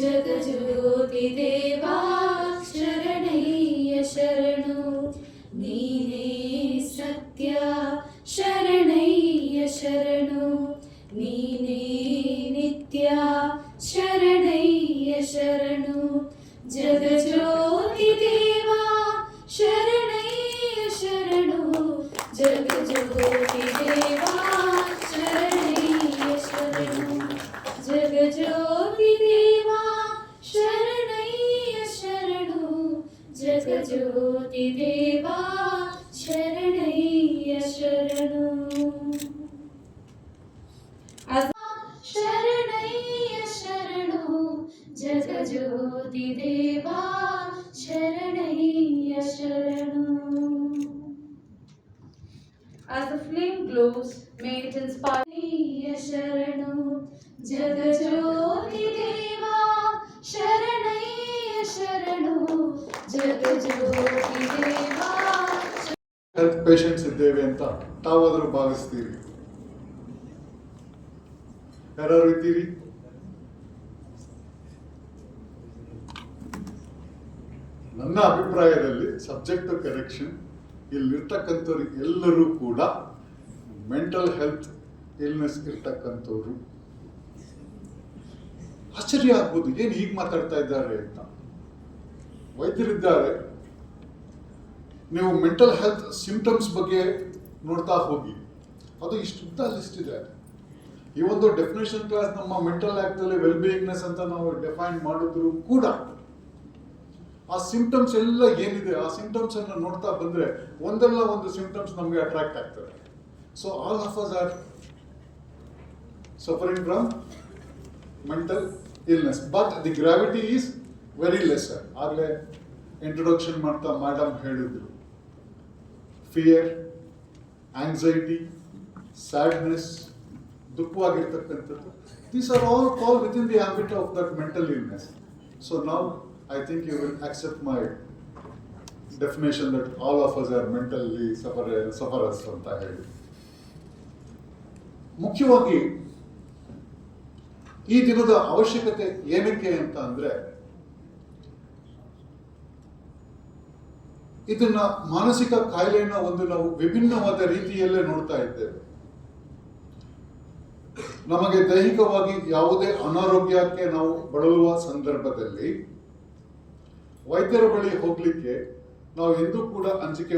जग जगज्योतिदेवा शरणैय शरणो नीने सत्या शरणैय शरणो। नीने नित्या शरणैय शरणो जगज्योतिदेवा शरणैय शरणो। जगज्योतिदेवा शरणैय शरणो जगज्योतिदेवा ज्योतिदेवा शरणय्य शरणु शरणय्य शरणु जगज्योतिदेवा शरणय्य As the flame glows, may it inspire Sharanu Jagjyoti Deva Sharanu patients ಇದ್ದೇವೆ ಅಂತ ತಾವಾದರೂ ಭಾವಿಸ್ತೀರಿ? ಯಾರು ಇದ್ದೀರಿ? ನನ್ನ ಅಭಿಪ್ರಾಯದಲ್ಲಿ ಸಬ್ಜೆಕ್ಟ್ ಕರೆಕ್ಷನ್ ಇಲ್ಲಿರ್ತಕ್ಕಂಥವ್ರು ಎಲ್ಲರೂ ಕೂಡ ಮೆಂಟಲ್ ಹೆಲ್ತ್ ಇಲ್ನೆಸ್ ಇರ್ತಕ್ಕಂಥವ್ರು. ಆಶ್ಚರ್ಯ ಆಗ್ಬೋದು, ಏನು ಹೀಗೆ ಮಾತಾಡ್ತಾ ಇದ್ದಾರೆ ಅಂತ. ವೈದ್ಯರಿದ್ದಾರೆ ನೀವು ಮೆಂಟಲ್ ಹೆಲ್ತ್ ಸಿಂಪ್ಟಮ್ಸ್ ಬಗ್ಗೆ ನೋಡ್ತಾ ಹೋಗಿ. ಅದು ಇಷ್ಟುದ್ದ ಲಿಸ್ಟ್ ಇದೆ. ಈ ಒಂದು ಡೆಫಿನೇಷನ್ ಕ್ಲಾಸ್ ನಮ್ಮ ಮೆಂಟಲ್ ಆ್ಯಕ್ಟಲ್ಲಿ ವೆಲ್ ಬೀಯಿಂಗ್ನೆಸ್ ಅಂತ ನಾವು ಡಿಫೈನ್ ಮಾಡಿದ್ರು ಕೂಡ ಆ ಸಿಂಪ್ಟಮ್ಸ್ ಎಲ್ಲ ಏನಿದೆ, ಆ ಸಿಂಪ್ಟಮ್ಸ್ ಅನ್ನು ನೋಡ್ತಾ ಬಂದ್ರೆ ಒಂದಲ್ಲ ಒಂದು ಸಿಂಪ್ಟಮ್ಸ್ ನಮಗೆ ಅಟ್ರಾಕ್ಟ್ ಆಗ್ತದೆ. So all of us are suffering from mental illness but the gravity is very less ಆಗಲೇ ಇಂಟ್ರೊಡಕ್ಷನ್ ಮಾಡ್ತಾ ಮೇಡಮ್ ಹೇಳಿದ್ರು. Fear anxiety sadness ದುಃಖವಾಗಿರ್ತಕ್ಕಂಥದ್ದು these are all call with in the habit of that mental illness so ನಾವು I think you will accept my definition that all of us are mentally suffer sufferers ಅಂತ ಹೇಳಿ. ಮುಖ್ಯವಾಗಿ ಈ ದಿನದ ಅವಶ್ಯಕತೆ ಏನಕ್ಕೆ ಅಂತ ಅಂದ್ರೆ ಇದನ್ನ ಮಾನಸಿಕ ಕಾಯಿಲೆಯನ್ನ ಒಂದು ನಾವು ವಿಭಿನ್ನವಾದ ರೀತಿಯಲ್ಲೇ ನೋಡ್ತಾ ಇದ್ದೇವೆ. ನಮಗೆ ದೈಹಿಕವಾಗಿ ಯಾವುದೇ ಅನಾರೋಗ್ಯಕ್ಕೆ ನಾವು ಬಳಲುವ ಸಂದರ್ಭದಲ್ಲಿ ವೈದ್ಯರ ಬಳಿ ಹೋಗ್ಲಿಕ್ಕೆ ನಾವು ಎಂದೂ ಕೂಡ ಅಂಜಿಕೆ